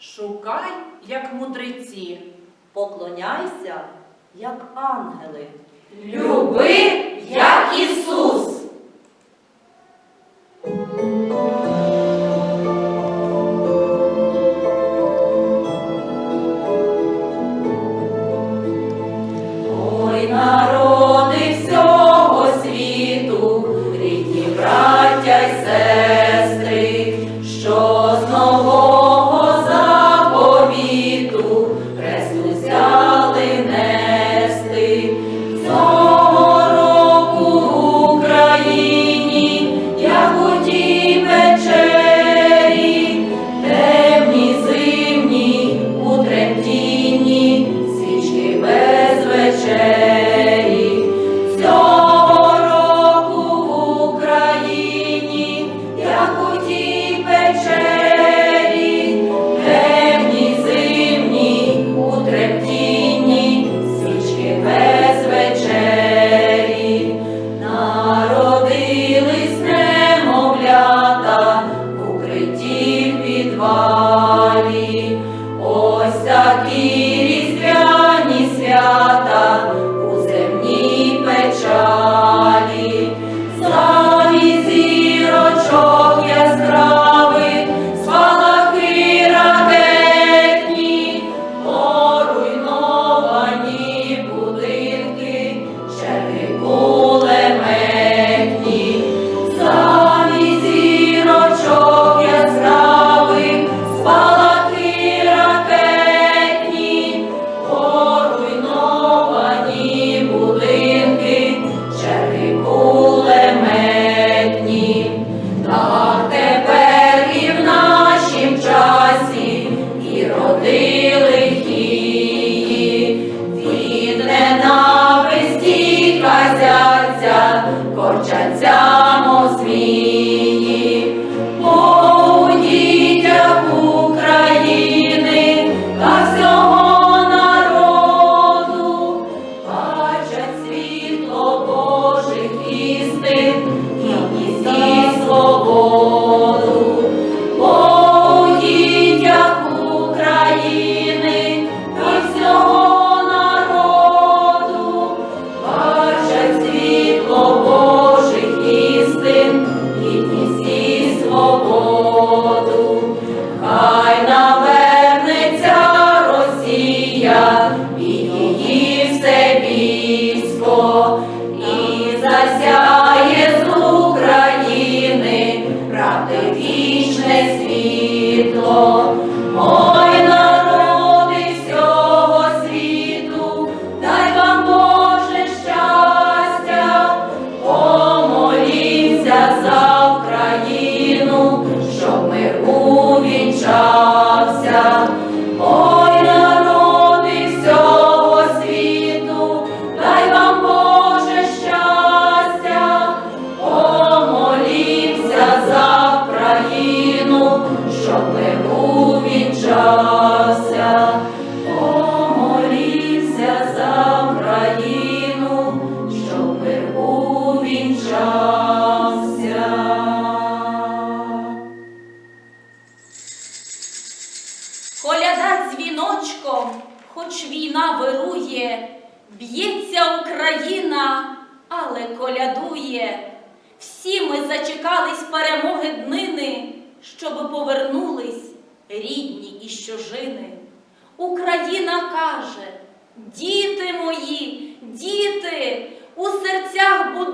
Шукай, як мудреці, поклоняйся, як ангели. Люби вічне світло. коляда дзвіночком, хоч війна вирує, б'ється Україна, але колядує. Всі ми зачекались перемоги днини, щоб повернулись рідні і щожини. Україна каже, діти мої, діти, у серцях будуть.